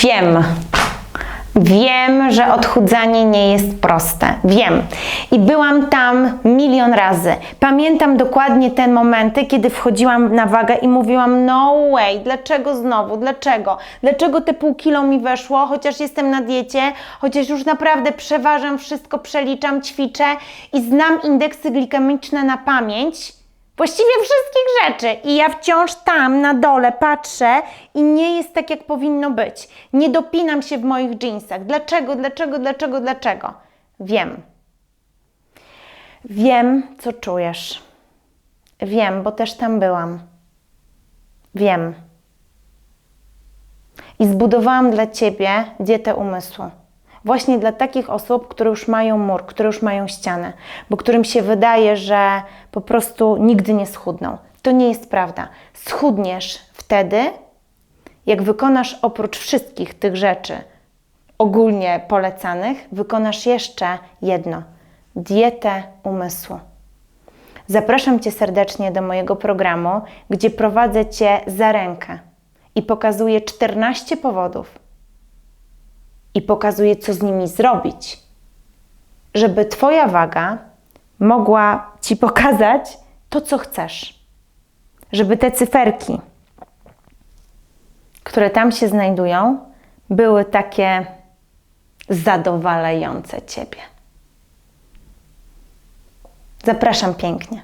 Wiem. Wiem, że odchudzanie nie jest proste. Wiem. I byłam tam milion razy. Pamiętam dokładnie te momenty, kiedy wchodziłam na wagę i mówiłam: No way, dlaczego znowu? Dlaczego? Dlaczego te pół kilo mi weszło, chociaż jestem na diecie, chociaż już naprawdę przeważam wszystko, przeliczam, ćwiczę i znam indeksy glikemiczne na pamięć? Właściwie wszystkich rzeczy. I ja wciąż tam na dole patrzę i nie jest tak, jak powinno być. Nie dopinam się w moich jeansach. Dlaczego, dlaczego, dlaczego, dlaczego? Wiem. Wiem, co czujesz. Wiem, bo też tam byłam. Wiem. I zbudowałam dla Ciebie dietę umysłu. Właśnie dla takich osób, które już mają mur, które już mają ścianę, bo którym się wydaje, że po prostu nigdy nie schudną. To nie jest prawda. Schudniesz wtedy, jak wykonasz oprócz wszystkich tych rzeczy ogólnie polecanych, wykonasz jeszcze jedno dietę umysłu. Zapraszam Cię serdecznie do mojego programu, gdzie prowadzę Cię za rękę i pokazuję 14 powodów i pokazuję, co z nimi zrobić, żeby Twoja waga mogła Ci pokazać to, co chcesz. Żeby te cyferki, które tam się znajdują, były takie zadowalające Ciebie. Zapraszam pięknie.